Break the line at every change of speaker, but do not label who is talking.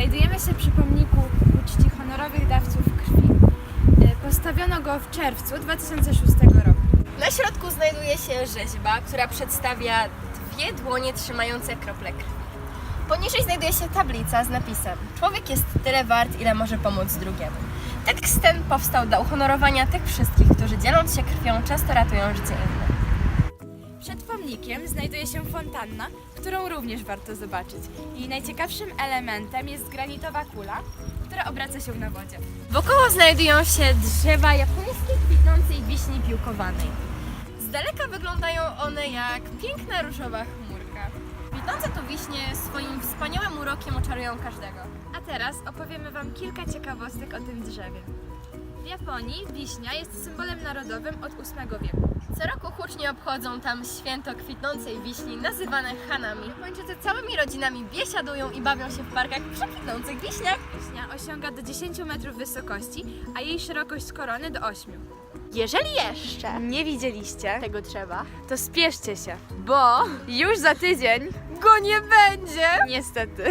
Znajdujemy się przy pomniku uczci honorowych dawców krwi. E, Postawiono go w czerwcu 2006 roku.
Na środku znajduje się rzeźba, która przedstawia dwie dłonie trzymające krople krwi. Poniżej znajduje się tablica z napisem Człowiek jest tyle wart, ile może pomóc drugiemu. Tekst ten powstał dla uhonorowania tych wszystkich, którzy dzieląc się krwią często ratują życie innych.
Przed pomnikiem znajduje się fontanna, którą również warto zobaczyć. Jej najciekawszym elementem jest granitowa kula, która obraca się na wodzie.
Wokoło znajdują się drzewa japońskiej kwitnącej wiśni piłkowanej. Z daleka wyglądają one jak piękna różowa chmurka. Kwitnące tu wiśnie swoim wspaniałym urokiem oczarują każdego.
A teraz opowiemy Wam kilka ciekawostek o tym drzewie. W Japonii wiśnia jest symbolem narodowym od VIII wieku.
Co obchodzą tam święto kwitnącej wiśni, nazywane hanami. Japończycy całymi rodzinami biesiadują i bawią się w parkach przy kwitnących wiśniach.
Wiśnia osiąga do 10 metrów wysokości, a jej szerokość korony do 8.
Jeżeli jeszcze
Nie widzieliście?
tego drzewa,
To spieszcie się, bo już za tydzień
go nie będzie!
niestety.